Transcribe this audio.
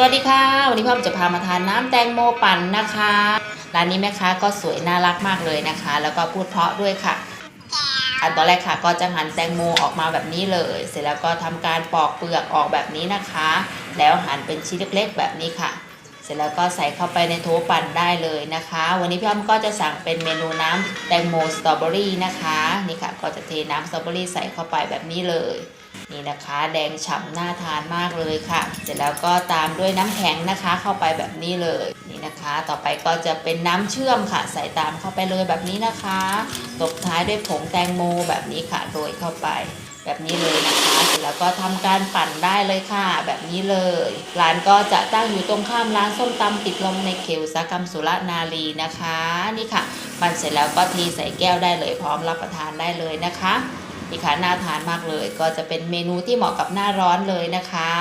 สวัสดีค่ะ วันนี้พ่อมจะพามาทานน้ำแตงโมปั่นนะคะ ร้านนี้แม่ค้าก็สวยน่ารักมากเลยนะคะ แล้วก็พูดเพราะด้วยค่ะอันตอนแรกค่ะก็จะหั่นแตงโมออกมาแบบนี้เลย เสร็จแล้วก็ทำการปอกเปลือกออกแบบนี้นะคะ แล้วหั่นเป็นชิ้นเล็กๆแบบนี้ค่ะ เสร็จแล้วก็ใส่เข้าไปในโถปั่นได้เลยนะคะ วันนี้พี่อ้อมก็จะสั่งเป็นเมนูน้ำแตงโมสตรอเบอรี่นะคะนี่ค่ะก็จะเทน้ำสตรอเบอรี่ใส่เข้าไปแบบนี้เลย นี่นะคะแดงฉ่ำน่าทานมากเลยค่ะ เสร็จแล้วก็ตามด้วยน้ำแข็งนะคะ เข้าไปแบบนี้เลยนี่นะคะ ต่อไปก็จะเป็นน้ำเชื่อมค่ะ ใส่ตามเข้าไปเลยแบบนี้นะคะตบท้ายด้วยผงแตงโมแบบนี้ค่ะโรยเข้าไปแบบนี้เลยนะคะ เสร็จแล้วก็ทำการปั่นได้เลยค่ะ แบบนี้เลย ร้านก็จะตั้งอยู่ตรงข้ามร้านส้มตำติดลมในเขตอุตสาหกรรมสุรนารีนะคะ นี่ค่ะ ปั่นเสร็จแล้วก็เทีใส่แก้วได้เลยพร้อมรับประทานได้เลยนะคะ นี่ค่ะน่าทานมากเลย ก็จะเป็นเมนูที่เหมาะกับหน้าร้อนเลยนะคะ